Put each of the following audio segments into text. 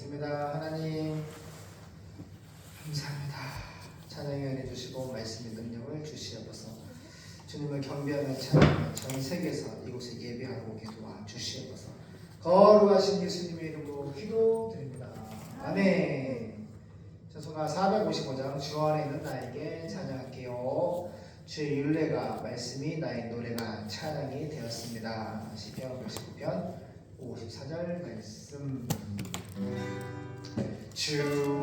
기도하겠습니다. 하나님 감사합니다. 찬양에 은혜 주시고 말씀의 능력을 주시옵소서. 주님을 경배하는 찬양 전 세계에서 이곳에 예배하고 기도하 주시옵소서. 거룩하신 예수님의 이름으로 기도드립니다. 아멘. 찬송가 455장 주 안에 있는 나에게 찬양할게요. 주의 율례가 말씀이 나의 노래가 찬양이 되었습니다. 시편 59편 54절 말씀. 주안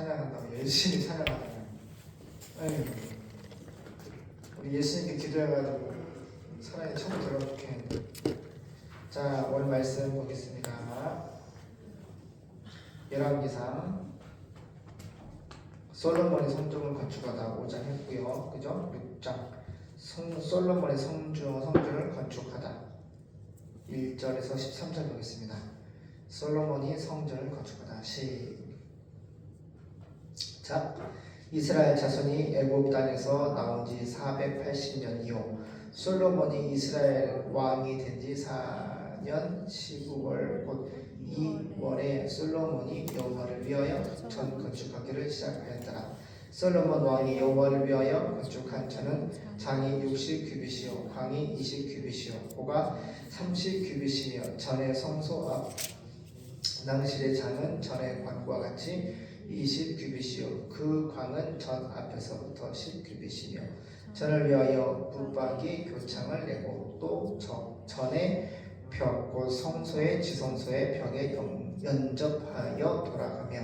찬양한다고 열심히. 아유, 우리 예수님께 기도해가지고 천국 들어가 좋겠는데. 자, 오늘 말씀 보겠습니다. 열왕기상 솔로몬이 성중을 건축하다 5장 했고요. 그죠? 6장 성, 솔로몬의 성중, 성전을 건축하다 1절에서 13절 보겠습니다. 솔로몬이 성전을 건축하다 시 작 이스라엘 자손이 애굽 땅에서 나온 지 480년 이후 솔로몬이 이스라엘 왕이 된 지 4년 19월 곧 2월에 솔로몬이 여호와를 위하여 전 건축하기를 시작하였더라. 솔로몬 왕이 여호와를 위하여 건축한 전은 장이 60규빗이요 광이 20규빗이요 고가 30규빗이며 전의 성소 앞 낭실의 장은 전의 관과 같이 20규빗이요. 그 광은 전 앞에서부터 10규빗이며 전을 위하여 붙박이 교창을 내고 또 저- 전의 벽곧 성소의 지성소의 벽에 연- 연접하여 돌아가며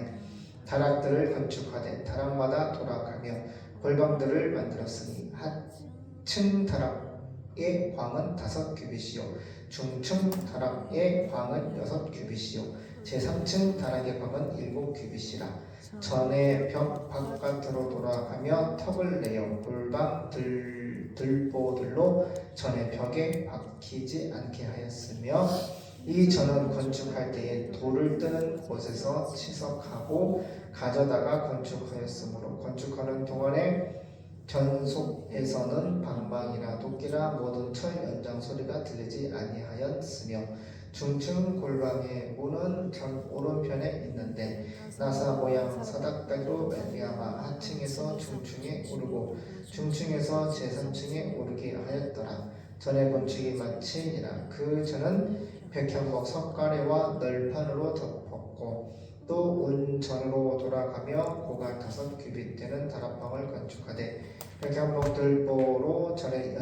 다락들을 건축하되 다락마다 돌아가며 골방들을 만들었으니 하층 다락의 광은 다섯 규빗이요. 중층 다락의 광은 여섯 규빗이요 제3층 다락의 광은 일곱 규빗이라. 전에 벽 바깥으로 돌아가며 턱을 내어 골방 들 들보들로 전에 벽에 박히지 않게 하였으며 이 전은 건축할 때에 돌을 뜨는 곳에서 치석하고 가져다가 건축하였으므로 건축하는 동안에 전속에서는 방방이나 도끼나 모든 철 연장 소리가 들리지 아니하였으며 중층 골방의 문은 전 오른편에 있는데 나사 모양 사닥다리로 말미암아 하층에서 중층에 오르고 중층에서 제3층에 오르게 하였더라. 전에 건축이 마치니라. 그 전은 백현목 석가래와 널판으로 덮었고 또 온전으로 돌아가며 고가 다섯 규빗 되는 다락방을 건축하되 백현목 들보로 전에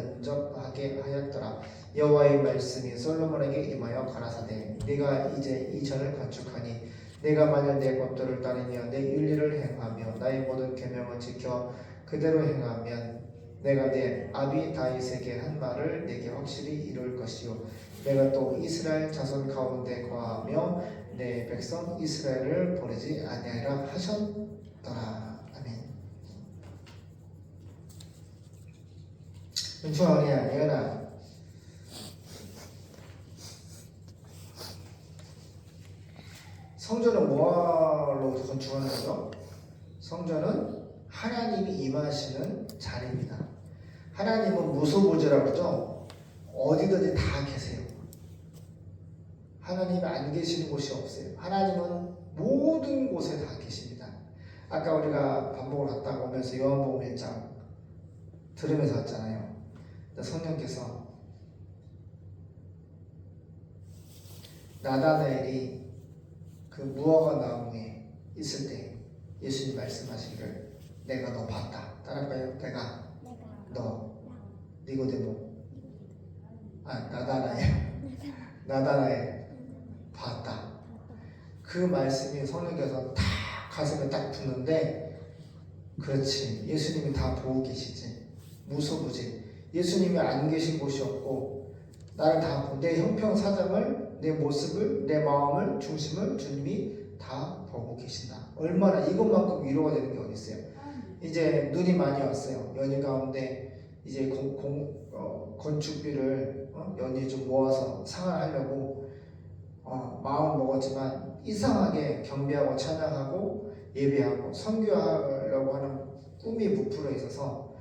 여호와의 말씀이 솔로몬에게 임하여 가라사대 네가 이제 이 전을 건축하니 내가 만일 내 법도를 따르며 내 윤리를 행하며 나의 모든 계명을 지켜 그대로 행하면 내가 내 아비 다윗에게 한 말을 내게 확실히 이룰 것이요. 내가 또 이스라엘 자손 가운데 거하며 내 백성 이스라엘을 버리지 아니하리라 하셨더라. 아멘. 은총하오냐 예언아 성전은 뭐로 건축하는 거죠? 성전은 하나님이 임하시는 자리입니다. 하나님은 무소부지라고 그러죠? 어디든지 다 계세요. 하나님이 안 계시는 곳이 없어요. 하나님은 모든 곳에 다 계십니다. 아까 우리가 밥 먹으러 갔다 오면서 요한복음 1장 들으면서 왔잖아요. 성령께서 나다나엘이 그 무화과 나무에 있을 때 예수님 말씀하시기를 내가 너 봤다. 따라할까요? 내가 너 니고데모 아 나다나엘 나다나엘 봤다. 그 말씀이 성령께서 딱 가슴에 딱 붙는데 그렇지 예수님이 다 보고 계시지 무소부지 예수님이 안 계신 곳이 없고 나를 다내 형평 사정을 내 모습을 내 마음을 중심을 주님이 다 보고 계신다. 얼마나 이것만큼 위로가 되는 게 어디 있어요? 이제 눈이 많이 왔어요. 연휴 가운데 이제 공, 공- 어, 건축비를 어? 연휴 좀 모아서 상환하려고 어, 마음 먹었지만 이상하게 경배하고 찬양하고 예배하고 선교하려고 하는 꿈이 부풀어 있어서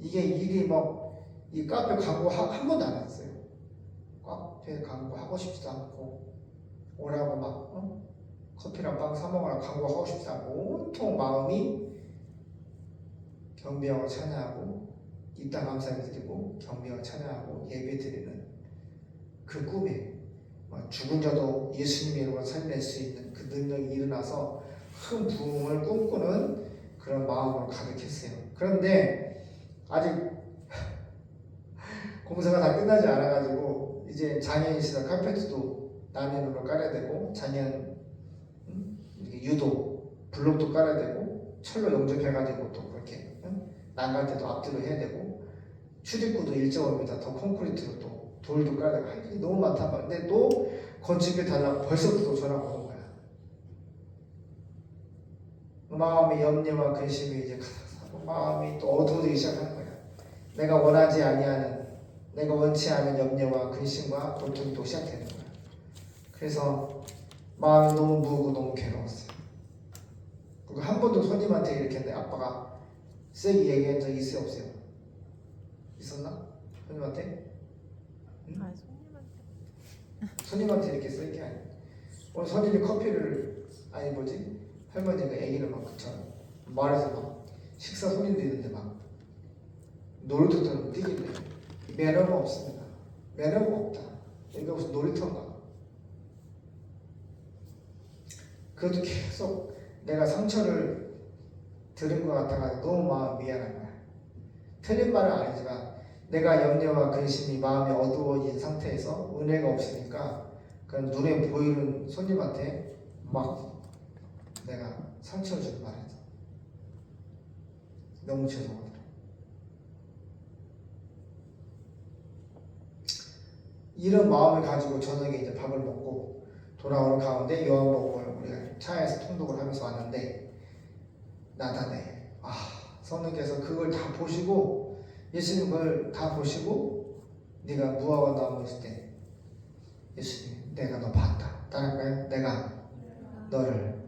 이게 일이 막 이 카페 하- 한 번도 안 했어요. 카페 광고 하고 싶지도 않고 오라고 막 어? 커피랑 빵 사 먹으라 광고 하고 싶지 않고 온통 마음이 경배하고 찬양하고 입당 감사를 드리고 경배하고 찬양하고 예배 드리는 그 꿈에 막 죽은 자도 예수님의 이름으로 살릴 수 있는 그 능력이 일어나서 큰 부흥을 꿈꾸는 그런 마음으로 가득했어요. 그런데 아직 공사가 다 끝나지 않아가지고 이제 시작 카페트도 남현으로 깔아야 되고 음? 이렇게 유도 블록도 깔아야 되고 철로 용접해가지고 또 그렇게 응? 난갈 때도 앞뒤로 해야 되고 출입구도 1.5m 더 콘크리트로 또 돌도 깔아야 되고 할 일이 너무 많단 말이야. 근데 또 건축비 달라고 벌써부터 전화가 오는 거야. 마음의 염려와 근심이 이제 가득하고 마음이 또 어두워지기 시작하는 거야. 내가 원하지 아니하는 내가 원치 않은 염려와 근심과 고통이 또 시작되는 거야. 그래서 마음이 너무 무겁고 너무 괴로웠어요. 그리고 한 번도 손님한테 이렇게 내 아빠가 세게 얘기한 적 있어요 없어요? 있었나? 손님한테? 아, 손님한테 손님한테 이렇게 세게 아니 오늘 손님이 커피를 아니 뭐지? 할머니가 애기를 막 그처럼 말해서 막 식사 손님도 있는데 막 놀이터처럼 뛰길래 매너가 없습니다. 매너가 없다. 여기가 무슨 놀이터인가? 그것도 계속 내가 상처를 들은 것 같아가지고 너무 마음 미안한 거야. 틀린 말은 아니지만 내가 염려와 근심이 마음이 어두워진 상태에서 은혜가 없으니까 그 눈에 보이는 손님한테 막 내가 상처를 주는 말이죠. 너무 죄송하더라. 이런 마음을 가지고 저녁에 이제 밥을 먹고 돌아오는 가운데 요한복음을 우리가 차에서 통독을 하면서 왔는데 나다네 아 성령께서 그걸 다 보시고 예수님 그걸 다 보시고 네가 무화과 나무 있을 때 예수님 내가 너 봤다. 따라할까요? 내가 너를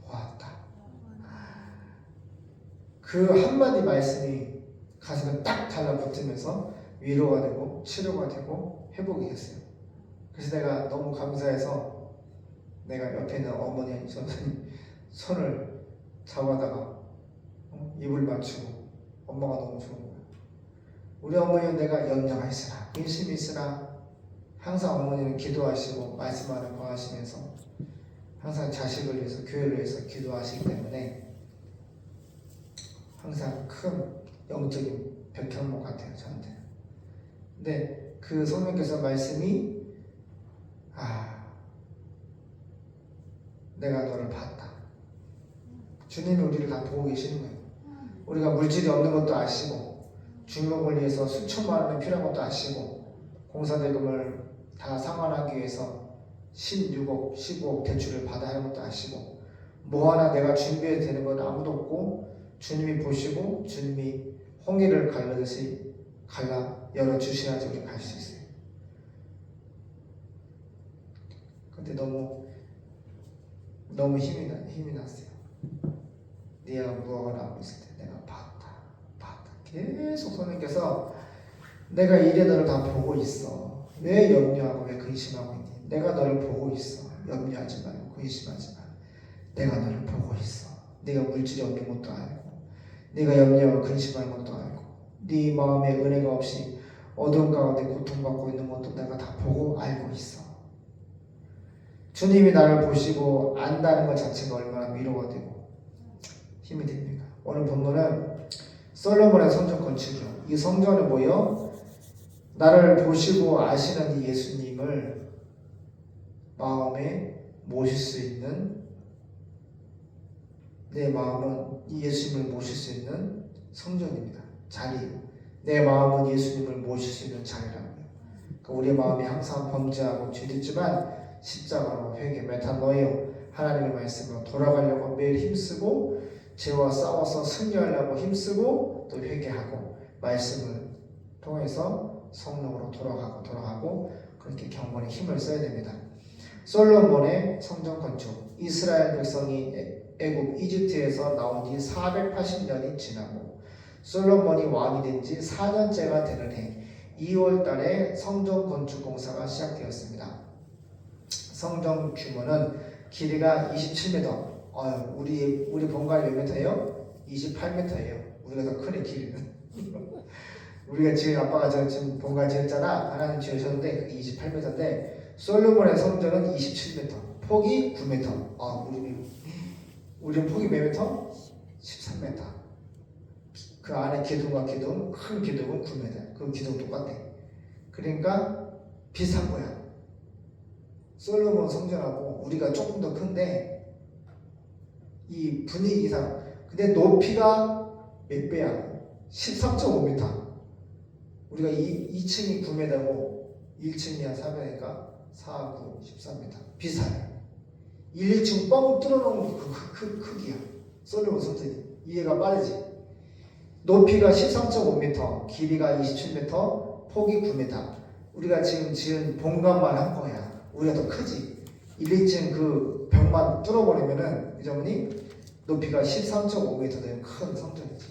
보았다. 그 한마디 말씀이 가슴에 딱 달라붙으면서 위로가 되고 치료가 되고 회복이 됐어요. 그래서 내가 너무 감사해서 내가 옆에 있는 어머니 선생님 손을 잡아다가 어? 입을 맞추고 엄마가 너무 좋은 거야. 우리 어머니는 내가 있으라 근심이 있으라 항상 어머니는 기도하시고 말씀하는 거 하시면서 항상 자식을 위해서 교회를 위해서 기도하시기 때문에 항상 큰 영적인 백현목 같아요 저한테. 근데 그 성령께서 말씀이 아 내가 너를 봤다. 주님이 우리를 다 보고 계시는 거예요. 우리가 물질이 없는 것도 아시고 중목을 위해서 수천만 원이 필요한 것도 아시고 공사대금을 다 상환하기 위해서 16억, 15억 대출을 받아야 하는 것도 아시고 뭐 하나 내가 준비해야 되는 건 아무도 없고 주님이 보시고 주님이 홍해를 갈라듯이 갈라 열어주셔야지 우리 갈 수 있어요. 근데 너무 너무 힘이 나 힘이 났어요. 네가 무화과 나오고 있을 때 내가 봤다, 봤다. 계속 선생님께서 내가 이래 너를 다 보고 있어. 왜 염려하고 왜 근심하고 있니? 내가 너를 보고 있어. 염려하지 말고 근심하지 마. 내가 너를 보고 있어. 네가 물질이 없는 것도 알고, 네가 염려하고 근심하는 것도 알고, 네 마음에 은혜가 없이 어두운 가운데 고통받고 있는 것도 내가 다 보고 알고 있어. 주님이 나를 보시고 안다는 것 자체가 얼마나 위로가 되고 힘이 됩니까? 오늘 본문은 솔로몬의 성전 건축이요. 이 성전은 뭐요? 나를 보시고 아시는 이 예수님을 마음에 모실 수 있는 내 마음은 이 예수님을 모실 수 있는 성전입니다. 자리예요. 내 마음은 예수님을 모실 수 있는 자리라고요. 그러니까 우리의 마음이 항상 범죄하고 죄짓지만 십자가로 회개 메타노이오 하나님의 말씀으로 돌아가려고 매일 힘쓰고 죄와 싸워서 승리하려고 힘쓰고 또 회개하고 말씀을 통해서 성령으로 돌아가고 돌아가고 그렇게 경건에 힘을 써야 됩니다. 솔로몬의 성전 건축 이스라엘 백성이 애- 애굽 이집트에서 나온 지 480년이 지나고 솔로몬이 왕이 된 지 4년째가 되는 해 2월 달에 성전 건축 공사가 시작되었습니다. 성전 규모는 길이가 27m. 어, 우리 우리 본관이 몇 미터예요? 28m예요. 우리가 더 크네 길이는. 우리가 지금 아빠가 저 지금 본관 지었잖아. 하나님 지으셨는데 그게 28m인데 솔로몬의 성전은 27m. 폭이 9m. 아 우리 우리 폭이 몇 미터? 13m. 그 안에 기둥과 기둥, 큰 기둥은 9m. 그 기둥 똑같아. 그러니까 비슷한 거야. 솔로몬 성전하고 우리가 조금 더 큰데 이 분위기상 근데 높이가 몇 배야? 13.5m. 우리가 이 2층이 9m고 1층이 한 4배니까 4, 9, 13m. 비슷하네. 1, 2층 뻥 뚫어놓은 그, 그, 그 크기야. 솔로몬 성전이. 이해가 빠르지? 높이가 13.5m, 길이가 27m, 폭이 9m. 우리가 지금 지은 본관만 한 거야. 우리가 더 크지. 1, 2층 그 벽만 뚫어버리면은 이정훈이 높이가 13.5m 되는 큰 성전이지.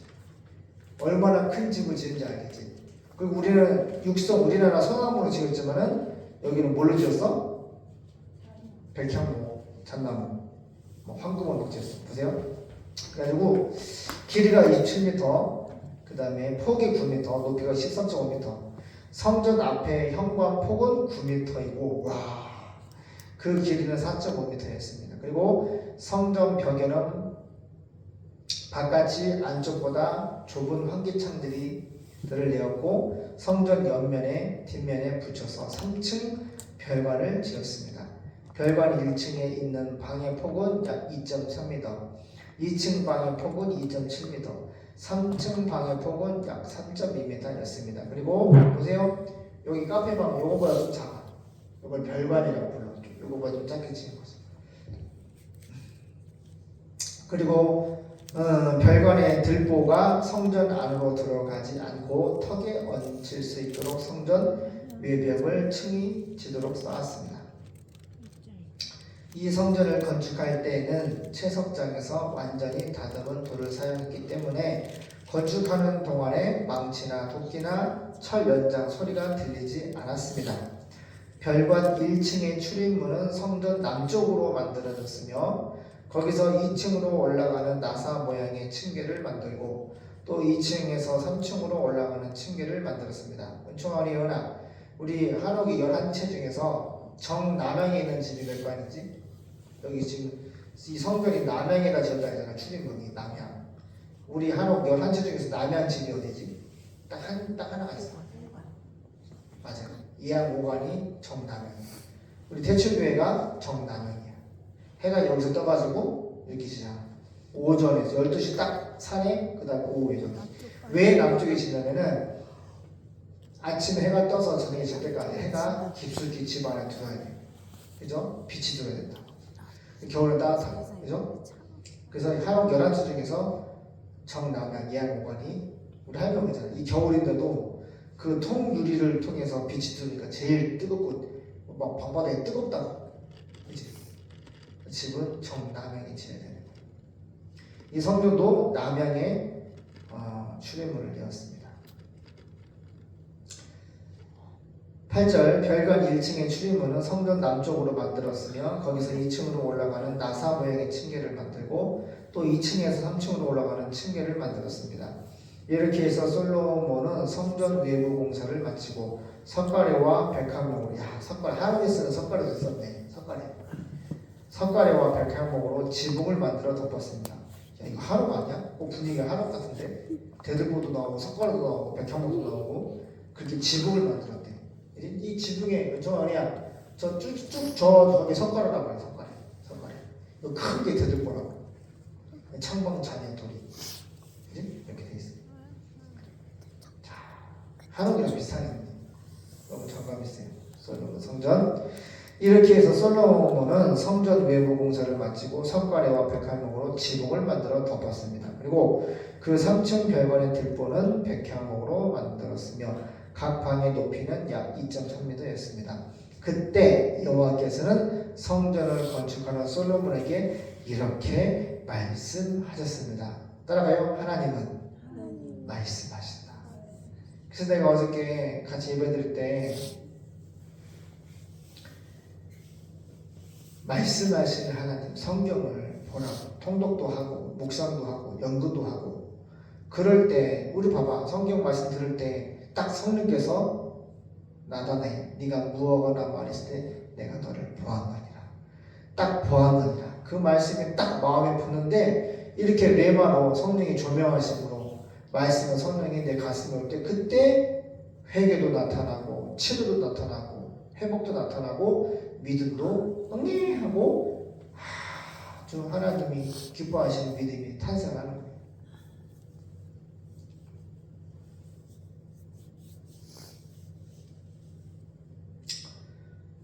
얼마나 큰 집을 지은지 알겠지. 그리고 우리는 육성 우리나라 소나무로 지었지만은 여기는 뭘로 지었어? 백향목, 잣나무, 뭐 황금원로 지었어. 보세요. 그래가지고 길이가 27m, 그 다음에 폭이 9m, 높이가 13.5m. 성전 앞에 현관 폭은 9m이고 와. 그 길이는 4.5m였습니다. 그리고 성전 벽에는 바깥이 안쪽보다 좁은 환기창들이 들을 내었고 성전 옆면에 뒷면에 붙여서 3층 별관을 지었습니다. 별관 1층에 있는 방의 폭은 약 2.3m, 2층 방의 폭은 2.7m, 3층 방의 폭은 약 3.2m였습니다. 그리고 보세요. 여기 카페방 요거보다 좀 작아. 이걸 별관이라고 불러요. 요거보다 좀 작게 지은 거죠. 그리고 어, 별관의 들보가 성전 안으로 들어가지 않고 턱에 얹힐 수 있도록 성전 외벽을 층이 지도록 쌓았습니다. 이 성전을 건축할 때에는 채석장에서 완전히 다듬은 돌을 사용했기 때문에 건축하는 동안에 망치나 도끼나 철 연장 소리가 들리지 않았습니다. 별관 1층의 출입문은 성전 남쪽으로 만들어졌으며 거기서 2층으로 올라가는 나사 모양의 층계를 만들고 또 2층에서 3층으로 올라가는 층계를 만들었습니다. 은총아리 연아 우리 한옥이 11채 중에서 정남향에 있는 집이 몇 관이지? 여기 지금 이 성별이 남향에다 지었다 했잖아 출입문이 남향 우리 한옥 11채 중에서 남향 집이 어디지? 딱, 한, 딱 하나가 있어. 맞아요. 이항 5관이 정남향이야 우리 대출교회가 정남향이야. 해가 여기서 떠가지고 이렇게 지잖아 오전에 12시 딱 산에 그 다음에 오후에 왜 남쪽에 지냐면은 아침에 해가 떠서 저녁에 질 때까지 해가 깊숙이 집 안에 들어야 돼. 그죠? 빛이 들어야 된다 겨울은 따뜻하고 그죠? 그래서 한옥 11수 중에서 정남양 이한공관이 우리 할머니잖아 이 겨울인데도 그 통유리를 통해서 빛이 들어오니까 제일 뜨겁고 막 방바닥에 뜨겁다고 그지? 집은 정남양이 지어야 되는 거예요 이 성전도 남양의 어, 출애문을 내었습니다 8절 별관 1층의 출입문은 성전 남쪽으로 만들었으며 거기서 2층으로 올라가는 나사 모양의 층계를 만들고 또 2층에서 3층으로 올라가는 층계를 만들었습니다. 이렇게 해서 솔로몬은 성전 외부 공사를 마치고 석가래와 백합목으로 야 석가래 하나님 쓰는 석가래도 있었네 석가래 석가래와 백합목으로 지붕을 만들어 덮었습니다. 야 이거 한옥 아니야? 어, 분위기가 한옥 같은데 대들보도 나오고 석가래도 나오고 백합목도 나오고 그렇게 지붕을 만들었대. 이, 이 지붕에 저 아니야. 저 쭉쭉 저 저기 석가래라고 해 석가래 석가래 이거 크게 대들보라고. 창방 잔여 돌이. 이렇게 돼 있어. 자 한옥이랑 비슷하네. 너무 정감 있어요. 솔로몬 성전. 이렇게 해서 솔로몬은 성전 외부 공사를 마치고 석가래와 백향목으로 지붕을 만들어 덮었습니다. 그리고 그 3층 별관의 들보는 백향목으로 만들었으며 각 방의 높이는 약 2.3m였습니다. 그때 여호와께서는 성전을 건축하는 솔로몬에게 이렇게 말씀하셨습니다. 따라가요. 하나님은 말씀하신다. 그래서 내가 어저께 같이 예배드릴 때 말씀하시는 하나님 성경을 보라고 통독도 하고 묵상도 하고 연구도 하고 그럴 때 우리 봐봐 성경 말씀 들을 때 딱 성령께서 나다네 네가 무엇거나 말했을 때 내가 너를 보았느니라. 딱 보았느니라. 그 말씀이 딱 마음에 붙는데 이렇게 레마로 성령이 조명하심으로 말씀은 성령이 내 가슴에 올 때 그때 회개도 나타나고 치료도 나타나고 회복도 나타나고 믿음도 응애하고 아주 하나님이 기뻐하시는 믿음이 탄생하는 거예요.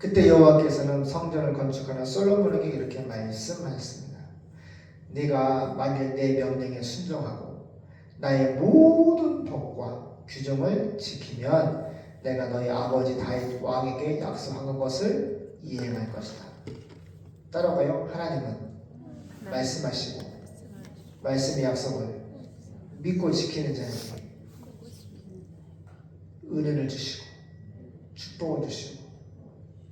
그때 여호와께서는 성전을 건축하는 솔로몬에게 이렇게 말씀하셨습니다. 네가 만일 내 명령에 순종하고 나의 모든 법과 규정을 지키면 내가 너희 아버지 다윗 왕에게 약속한 것을 이행할 것이다. 따라가요. 하나님은 말씀하시고 말씀의 약속을 믿고 지키는 자에게 은혜를 주시고 축복을 주시고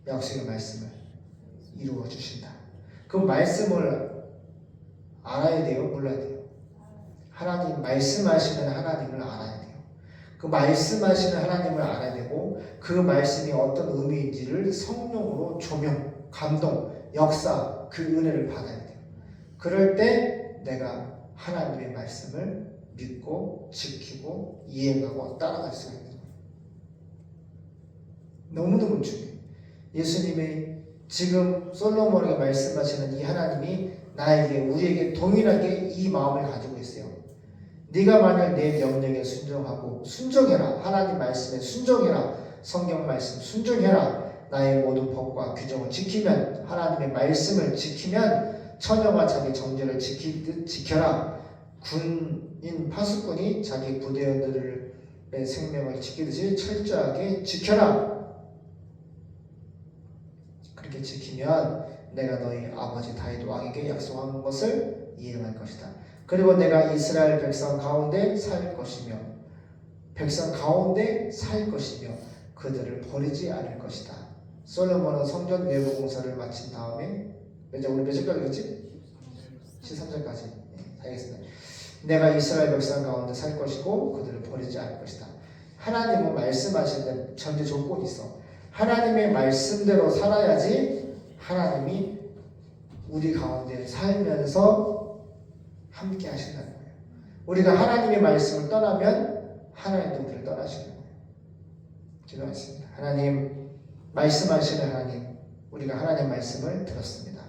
약속의 말씀을 이루어 주신다. 그 말씀을 알아야 돼요, 몰라야 돼요. 하나님 말씀하시는 하나님을 알아야 돼요. 그 말씀하시는 하나님을 알아야 되고 그 말씀이 어떤 의미인지를 성령으로 조명, 감동, 역사 그 은혜를 받아야 돼요. 그럴 때 내가 하나님의 말씀을 믿고 지키고 이해하고 따라갈 수가 있는 거예요. 너무너무 중요해요. 예수님이 지금 솔로몬에게 말씀하시는 이 하나님이 나에게 우리에게 동일하게 이 마음을 가지고 있어요. 네가 만약 내 명령에 순종하고 순종해라 하나님 말씀에 순종해라 성경 말씀 순종해라 나의 모든 법과 규정을 지키면 하나님의 말씀을 지키면 처녀가 자기 정죄를 지키듯 지켜라 군인 파수꾼이 자기 부대원들의 생명을 지키듯이 철저하게 지켜라. 그렇게 지키면 내가 너희 아버지 다윗 왕에게 약속한 것을 이행할 것이다. 그리고 내가 이스라엘 백성 가운데 살 것이며 백성 가운데 살 것이며 그들을 버리지 않을 것이다. 솔로몬은 성전 외부 공사를 마친 다음에 이제 우리 몇 절까지 그랬지? 13절까지 네, 알겠습니다. 내가 이스라엘 백성 가운데 살 것이고 그들을 버리지 않을 것이다. 하나님은 말씀하시는 전제 조건이 있어. 하나님의 말씀대로 살아야지 하나님이 우리 가운데 살면서 함께 하신다는 거예요. 우리가 하나님의 말씀을 떠나면 하나님도 우리를 떠나시는 거예요. 기도하겠습니다. 하나님 말씀하시는 하나님 우리가 하나님의 말씀을 들었습니다.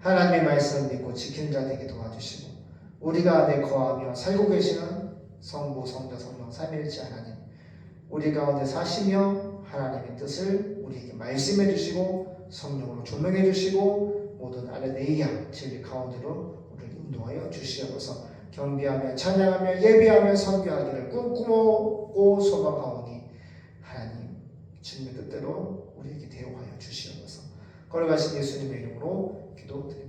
하나님의 말씀을 믿고 지키는 자 되게 도와주시고 우리가 안에 거하며 살고 계시는 성부 성자 성령 삼일째 하나님 우리 가운데 사시며 하나님의 뜻을 우리에게 말씀해 주시고 성령으로 조명해 주시고 모든 아레네이아 진리 가운데로 우리를 인도하여 주시옵소서 경비하며 찬양하며 예비하며 선교하기를 꿈꾸고 소망하오니 하나님 주님의 뜻대로 우리에게 대우하여 주시옵소서 걸어가신 예수님의 이름으로 기도드립니다.